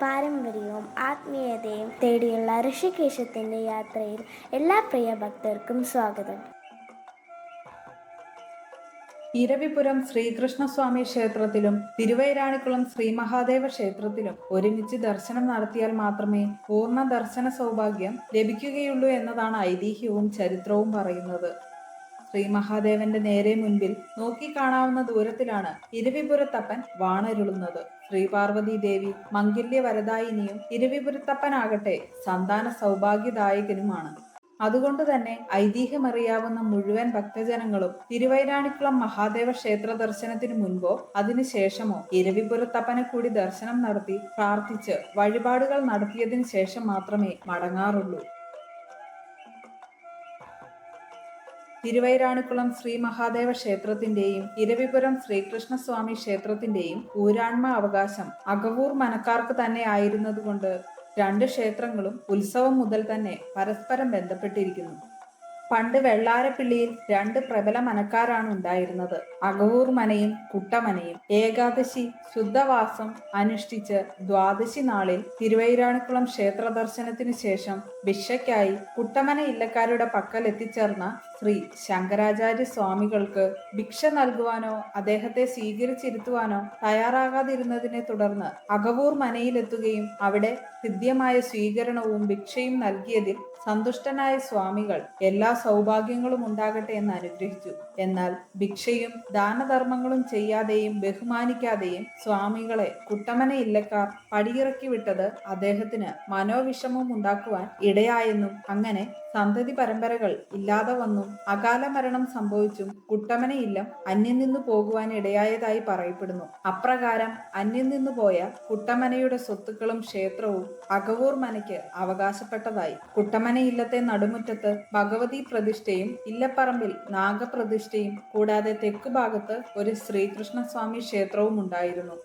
പാരമ്പര്യവും ആത്മീയതയും തേടിയുള്ള ഋഷികേശത്തിന്റെ യാത്രയിൽ എല്ലാ പ്രിയ ഭക്തർക്കും സ്വാഗതം. ഇരവിപുരം ശ്രീകൃഷ്ണസ്വാമി ക്ഷേത്രത്തിലും തിരുവൈരാണിക്കുളം ശ്രീ മഹാദേവ ക്ഷേത്രത്തിലും ഒരുമിച്ച് ദർശനം നടത്തിയാൽ മാത്രമേ പൂർണ ദർശന സൗഭാഗ്യം ലഭിക്കുകയുള്ളൂ എന്നതാണ് ഐതിഹ്യവും ചരിത്രവും പറയുന്നത്. ശ്രീ മഹാദേവന്റെ നേരെ മുൻപിൽ നോക്കിക്കാണാവുന്ന ദൂരത്തിലാണ് ഇരുവിപുരത്തപ്പൻ വാണരുളുന്നത്. ശ്രീ പാർവതി ദേവി മംഗല്യ വരദായിനിയും ഇരുവിപുരത്തപ്പനാകട്ടെ സന്താന സൗഭാഗ്യദായകനുമാണ്. അതുകൊണ്ട് തന്നെ ഐതിഹ്യമറിയാവുന്ന മുഴുവൻ ഭക്തജനങ്ങളും തിരുവൈരാണിക്കുളം മഹാദേവ ക്ഷേത്ര ദർശനത്തിനു മുൻപോ അതിനുശേഷമോ ഇരവിപുരത്തപ്പനെ കൂടി ദർശനം നടത്തി പ്രാർത്ഥിച്ച് വഴിപാടുകൾ നടത്തിയതിനു ശേഷം മാത്രമേ മടങ്ങാറുള്ളൂ. തിരുവൈരാണിക്കുളം ശ്രീ മഹാദേവ ക്ഷേത്രത്തിന്റെയും ഇരവിപുരം ശ്രീകൃഷ്ണസ്വാമി ക്ഷേത്രത്തിന്റെയും ഊരാൺമ അവകാശം അകവൂർ മനക്കാർക്ക് തന്നെ ആയിരുന്നതുകൊണ്ട് രണ്ട് ക്ഷേത്രങ്ങളും ഉത്സവം മുതൽ തന്നെ പരസ്പരം ബന്ധപ്പെട്ടിരിക്കുന്നു. പണ്ട് വെള്ളാരപ്പിള്ളിയിൽ രണ്ട് പ്രബല മനക്കാരാണ് ഉണ്ടായിരുന്നത്. അകവൂർ മനയും കുട്ടമനയും ഏകാദശി ശുദ്ധവാസം അനുഷ്ഠിച്ച് ദ്വാദശി നാളിൽ തിരുവൈരാണിക്കുളം ക്ഷേത്ര ദർശനത്തിനു ശേഷം ഭിക്ഷയ്ക്കായി കുട്ടമന ഇല്ലക്കാരുടെ പക്കൽ എത്തിച്ചേർന്ന ശ്രീ ശങ്കരാചാര്യ സ്വാമികൾക്ക് ഭിക്ഷ നൽകുവാനോ അദ്ദേഹത്തെ സ്വീകരിച്ചിരുത്തുവാനോ തയ്യാറാകാതിരുന്നതിനെ തുടർന്ന് അകവൂർ മനയിലെത്തുകയും അവിടെ ഹൃദ്യമായ സ്വീകരണവും ഭിക്ഷയും നൽകിയതിൽ സന്തുഷ്ടനായ സ്വാമികൾ എല്ലാ സൗഭാഗ്യങ്ങളും ഉണ്ടാകട്ടെ എന്ന് അനുഗ്രഹിച്ചു. എന്നാൽ ഭിക്ഷയും ദാനധർമ്മങ്ങളും ചെയ്യാതെയും ബഹുമാനിക്കാതെയും സ്വാമികളെ കുട്ടമന ഇല്ലക്കാർ പടിയിറക്കി വിട്ടത് അദ്ദേഹത്തിന് മനോവിഷമം ഉണ്ടാക്കുവാൻ ഇടയായെന്നും അങ്ങനെ സന്തതി പരമ്പരകൾ ഇല്ലാതെ വന്നും അകാല മരണം സംഭവിച്ചും കുട്ടമന ഇല്ലം അന്യം നിന്നു പോകുവാൻ ഇടയായതായി പറയപ്പെടുന്നു. അപ്രകാരം അന്യം നിന്നു പോയ കുട്ടമനയുടെ സ്വത്തുക്കളും ക്ഷേത്രവും അകവൂർ മനയ്ക്ക് അവകാശപ്പെട്ടതായി. കുട്ടമന ഇല്ലത്തെ നടുമുറ്റത്ത് ഭഗവതി പ്രതിഷ്ഠയും ഇല്ലപ്പറമ്പിൽ നാഗപ്രതിഷ്ഠയും കൂടാതെ തെക്ക് ഭാഗത്ത് ഒരു ശ്രീകൃഷ്ണസ്വാമി ക്ഷേത്രവും ഉണ്ടായിരുന്നു.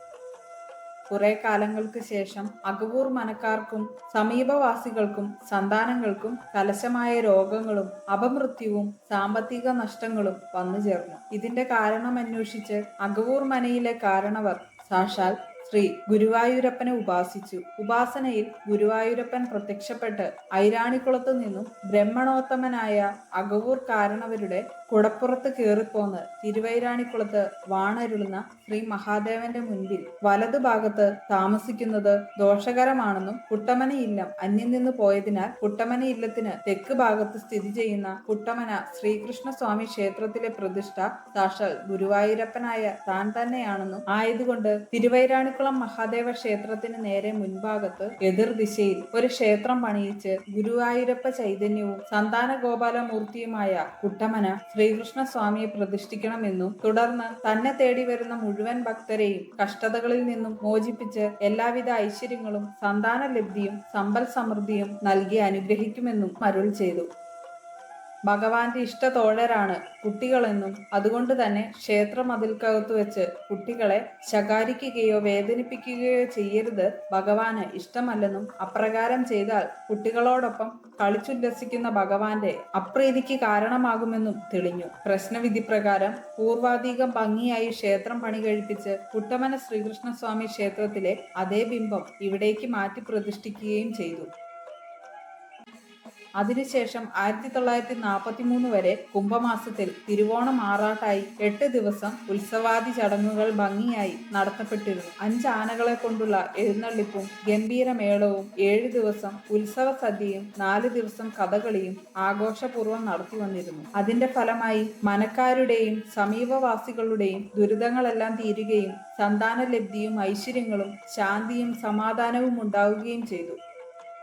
കുറെ കാലങ്ങൾക്ക് ശേഷം അകവൂർ മനക്കാർക്കും സമീപവാസികൾക്കും സന്താനങ്ങൾക്കും കലശമായ രോഗങ്ങളും അപമൃത്യുവും സാമ്പത്തിക നഷ്ടങ്ങളും വന്നു ചേർന്നു ഇതിന്റെ കാരണം അന്വേഷിച്ച് അകവൂർ മനയിലെ കാരണവർ സാക്ഷാൽ ശ്രീ ഗുരുവായൂരപ്പനെ ഉപാസിച്ചു. ഉപാസനയിൽ ഗുരുവായൂരപ്പൻ പ്രത്യക്ഷപ്പെട്ട് ഐരാണിക്കുളത്തു നിന്നും ബ്രഹ്മണോത്തമനായ അകവൂർ കാരണവരുടെ കുടപ്പുറത്ത് കയറിപ്പോന്ന് തിരുവൈരാണിക്കുളത്ത് വാണരുളുന്ന ശ്രീ മഹാദേവന്റെ മുൻപിൽ വലതുഭാഗത്ത് താമസിക്കുന്നത് ദോഷകരമാണെന്നും കുട്ടമന ഇല്ലം അന്യം നിന്ന് പോയതിനാൽ കുട്ടമന ഇല്ലത്തിന് തെക്ക് ഭാഗത്ത് സ്ഥിതി ചെയ്യുന്ന കുട്ടമന ശ്രീകൃഷ്ണസ്വാമി ക്ഷേത്രത്തിലെ പ്രതിഷ്ഠ സാക്ഷാൽ ഗുരുവായൂരപ്പനായ താൻ തന്നെയാണെന്നും ആയതുകൊണ്ട് തിരുവൈരാണിക്കുളം മഹാദേവ ക്ഷേത്രത്തിന് നേരെ മുൻഭാഗത്ത് എതിർദിശയിൽ ഒരു ക്ഷേത്രം പണിയിച്ച് ഗുരുവായൂരപ്പ ചൈതന്യവും സന്താന ഗോപാലമൂർത്തിയുമായ കുട്ടമന ശ്രീകൃഷ്ണ സ്വാമിയെ പ്രതിഷ്ഠിക്കണമെന്നും തുടർന്ന് തന്നെ തേടി വരുന്ന മുഴുവൻ ഭക്തരെയും കഷ്ടതകളിൽ നിന്നും മോചിപ്പിച്ച് എല്ലാവിധ ഐശ്വര്യങ്ങളും സന്താന ലബ്ധിയും സമ്പൽ സമൃദ്ധിയും നൽകി അനുഗ്രഹിക്കുമെന്നും അരുൾ ചെയ്തു. ഭഗവാന്റെ ഇഷ്ടതോഴരാണ് കുട്ടികളെന്നും അതുകൊണ്ട് തന്നെ ക്ഷേത്ര മതിൽക്കകത്ത് വെച്ച് കുട്ടികളെ ശകാരിക്കുകയോ വേദനിപ്പിക്കുകയോ ചെയ്യരുത് ഭഗവാന് ഇഷ്ടമല്ലെന്നും അപ്രകാരം ചെയ്താൽ കുട്ടികളോടൊപ്പം കളിച്ചുല്ലസിക്കുന്ന ഭഗവാന്റെ അപ്രീതിക്ക് കാരണമാകുമെന്നും തെളിഞ്ഞു. പ്രശ്നവിധി പ്രകാരം പൂർവാധികം ഭംഗിയായി ക്ഷേത്രം പണി കഴിപ്പിച്ച് കുട്ടമന ശ്രീകൃഷ്ണസ്വാമി ക്ഷേത്രത്തിലെ അതേ ബിംബം ഇവിടേക്ക് മാറ്റി പ്രതിഷ്ഠിക്കുകയും ചെയ്തു. അതിനുശേഷം ആയിരത്തി തൊള്ളായിരത്തി നാൽപ്പത്തി മൂന്ന് വരെ കുംഭമാസത്തിൽ തിരുവോണം ആറാട്ടായി എട്ട് ദിവസം ഉത്സവാദി ചടങ്ങുകൾ ഭംഗിയായി നടത്തപ്പെട്ടിരുന്നു. അഞ്ച് ആനകളെ കൊണ്ടുള്ള എഴുന്നള്ളിപ്പും ഗംഭീരമേളവും ഏഴ് ദിവസം ഉത്സവ സദ്യയും നാല് ദിവസം കഥകളിയും ആഘോഷപൂർവം നടത്തി വന്നിരുന്നു. അതിന്റെ ഫലമായി മനക്കാരുടെയും സമീപവാസികളുടെയും ദുരിതങ്ങളെല്ലാം തീരുകയും സന്താനലബ്ധിയും ഐശ്വര്യങ്ങളും ശാന്തിയും സമാധാനവും ഉണ്ടാവുകയും ചെയ്തു.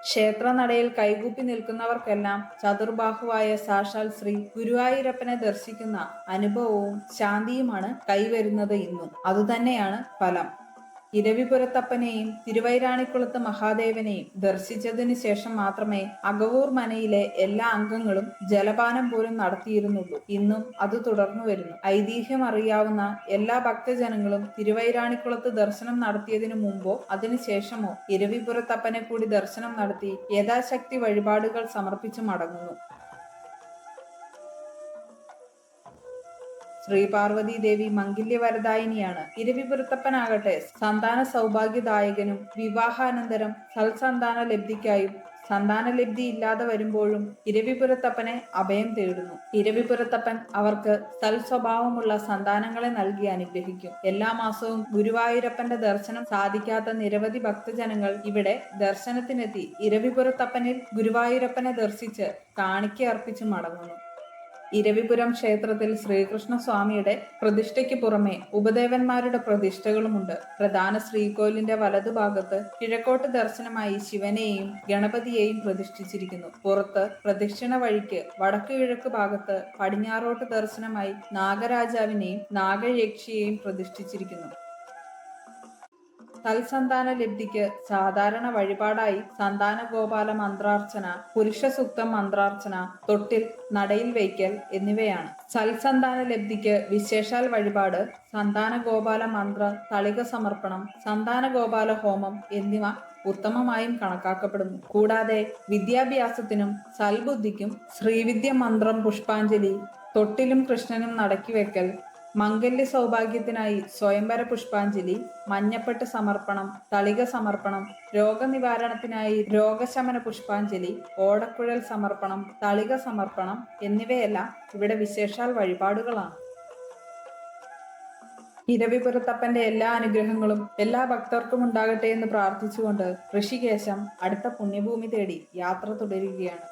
ക്ഷേത്രനടയിൽ കൈകൂപ്പി നിൽക്കുന്നവർക്കെല്ലാം ചതുർബാഹുവായ സാക്ഷാൽ ശ്രീ ഗുരുവായൂരപ്പനെ ദർശിക്കുന്ന അനുഭവവും ശാന്തിയുമാണ് കൈവരുന്നത് ഇന്നും. അതുതന്നെയാണ് ഫലം. ഇരവിപുരത്തപ്പനെയും തിരുവൈരാണിക്കുളത്ത് മഹാദേവനെയും ദർശിച്ചതിനു ശേഷം മാത്രമേ അകവൂർ മനയിലെ എല്ലാ അംഗങ്ങളും ജലപാനം പോലും നടത്തിയിരുന്നുള്ളൂ. ഇന്നും അത് തുടർന്നു വരുന്നു. ഐതിഹ്യം അറിയാവുന്ന എല്ലാ ഭക്തജനങ്ങളും തിരുവൈരാണിക്കുളത്ത് ദർശനം നടത്തിയതിനു മുമ്പോ അതിനുശേഷമോ ഇരവിപുരത്തപ്പനെ കൂടി ദർശനം നടത്തി യഥാശക്തി വഴിപാടുകൾ സമർപ്പിച്ചു മടങ്ങുന്നു. ശ്രീപാർവതി ദേവി മംഗല്യവരദായിനിയാണ്. ഇരവിപുരത്തപ്പനാകട്ടെ സന്താന സൗഭാഗ്യദായകനും വിവാഹാനന്തരം സൽസന്താന ലബ്ധിക്കായും സന്താനലബ്ധി ഇല്ലാതെ വരുമ്പോഴും ഇരവിപുരത്തപ്പനെ അഭയം തേടുന്നു. ഇരവിപുരത്തപ്പൻ അവർക്ക് സൽസ്വഭാവമുള്ള സന്താനങ്ങളെ നൽകി അനുഗ്രഹിക്കും. എല്ലാ മാസവും ഗുരുവായൂരപ്പന്റെ ദർശനം സാധിക്കാത്ത നിരവധി ഭക്തജനങ്ങൾ ഇവിടെ ദർശനത്തിനെത്തി ഇരവിപുരത്തപ്പനിൽ ഗുരുവായൂരപ്പനെ ദർശിച്ച് കാണിക്ക അർപ്പിച്ച് മടങ്ങുന്നു. ഇരവിപുരം ക്ഷേത്രത്തിൽ ശ്രീകൃഷ്ണ സ്വാമിയുടെ പ്രതിഷ്ഠയ്ക്ക് പുറമെ ഉപദേവന്മാരുടെ പ്രതിഷ്ഠകളുമുണ്ട്. പ്രധാന ശ്രീകോവിലിന്റെ വലതുഭാഗത്ത് കിഴക്കോട്ട് ദർശനമായി ശിവനെയും ഗണപതിയെയും പ്രതിഷ്ഠിച്ചിരിക്കുന്നു. പുറത്ത് പ്രദക്ഷിണ വഴിക്ക് വടക്ക് കിഴക്ക് ഭാഗത്ത് പടിഞ്ഞാറോട്ട് ദർശനമായി നാഗരാജാവിനെയും നാഗയക്ഷിയെയും പ്രതിഷ്ഠിച്ചിരിക്കുന്നു. തൽസന്താന ലബ്ധിക്ക് സാധാരണ വഴിപാടായി സന്താന ഗോപാല മന്ത്രാർച്ചന പുരുഷ സുക്തം മന്ത്രാർച്ചന തൊട്ടിൽ നടയിൽ വയ്ക്കൽ എന്നിവയാണ്. സൽസന്താന ലബ്ധിക്ക് വിശേഷാൽ വഴിപാട് സന്താന ഗോപാല മന്ത്ര തളിക സമർപ്പണം സന്താന ഗോപാല ഹോമം എന്നിവ ഉത്തമമായും കണക്കാക്കപ്പെടുന്നു. കൂടാതെ വിദ്യാഭ്യാസത്തിനും സൽബുദ്ധിക്കും ശ്രീവിദ്യ മന്ത്രം പുഷ്പാഞ്ജലി തൊട്ടിലും കൃഷ്ണനും നടക്കി വെക്കൽ മംഗല്യ സൗഭാഗ്യത്തിനായി സ്വയംവര പുഷ്പാഞ്ജലി മഞ്ഞപ്പെട്ട് സമർപ്പണം തളിക സമർപ്പണം രോഗനിവാരണത്തിനായി രോഗശമന പുഷ്പാഞ്ജലി ഓടക്കുഴൽ സമർപ്പണം തളിക സമർപ്പണം എന്നിവയെല്ലാം ഇവിടെ വിശേഷാൽ വഴിപാടുകളാണ്. ഇരവിപുരത്തപ്പന്റെ എല്ലാ അനുഗ്രഹങ്ങളും എല്ലാ ഭക്തർക്കും ഉണ്ടാകട്ടെ എന്ന് പ്രാർത്ഥിച്ചുകൊണ്ട് ഋഷികേശം അടുത്ത പുണ്യഭൂമി തേടി യാത്ര തുടരുകയാണ്.